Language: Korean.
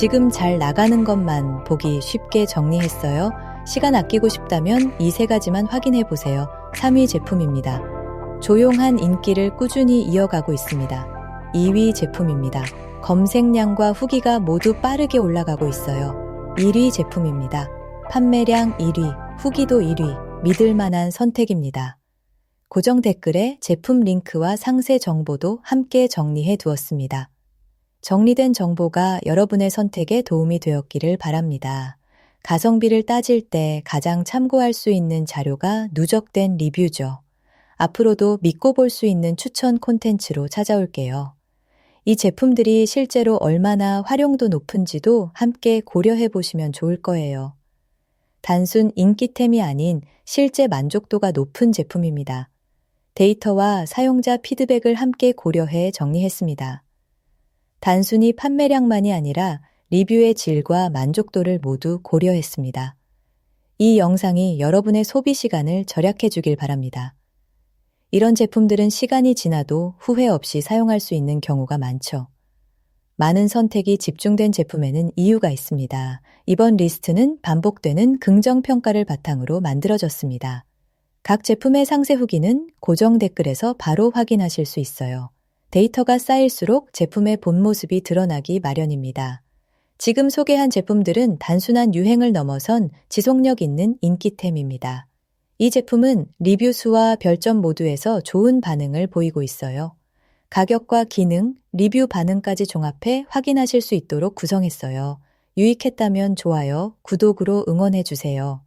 지금 잘 나가는 것만 보기 쉽게 정리했어요. 시간 아끼고 싶다면 이 세 가지만 확인해 보세요. 3위 제품입니다. 조용한 인기를 꾸준히 이어가고 있습니다. 2위 제품입니다. 검색량과 후기가 모두 빠르게 올라가고 있어요. 1위 제품입니다. 판매량 1위, 후기도 1위, 믿을 만한 선택입니다. 고정 댓글에 제품 링크와 상세 정보도 함께 정리해 두었습니다. 정리된 정보가 여러분의 선택에 도움이 되었기를 바랍니다. 가성비를 따질 때 가장 참고할 수 있는 자료가 누적된 리뷰죠. 앞으로도 믿고 볼 수 있는 추천 콘텐츠로 찾아올게요. 이 제품들이 실제로 얼마나 활용도 높은지도 함께 고려해 보시면 좋을 거예요. 단순 인기템이 아닌 실제 만족도가 높은 제품입니다. 데이터와 사용자 피드백을 함께 고려해 정리했습니다. 단순히 판매량만이 아니라 리뷰의 질과 만족도를 모두 고려했습니다. 이 영상이 여러분의 소비 시간을 절약해 주길 바랍니다. 이런 제품들은 시간이 지나도 후회 없이 사용할 수 있는 경우가 많죠. 많은 선택이 집중된 제품에는 이유가 있습니다. 이번 리스트는 반복되는 긍정평가를 바탕으로 만들어졌습니다. 각 제품의 상세 후기는 고정 댓글에서 바로 확인하실 수 있어요. 데이터가 쌓일수록 제품의 본 모습이 드러나기 마련입니다. 지금 소개한 제품들은 단순한 유행을 넘어선 지속력 있는 인기템입니다. 이 제품은 리뷰 수와 별점 모두에서 좋은 반응을 보이고 있어요. 가격과 기능, 리뷰 반응까지 종합해 확인하실 수 있도록 구성했어요. 유익했다면 좋아요, 구독으로 응원해주세요.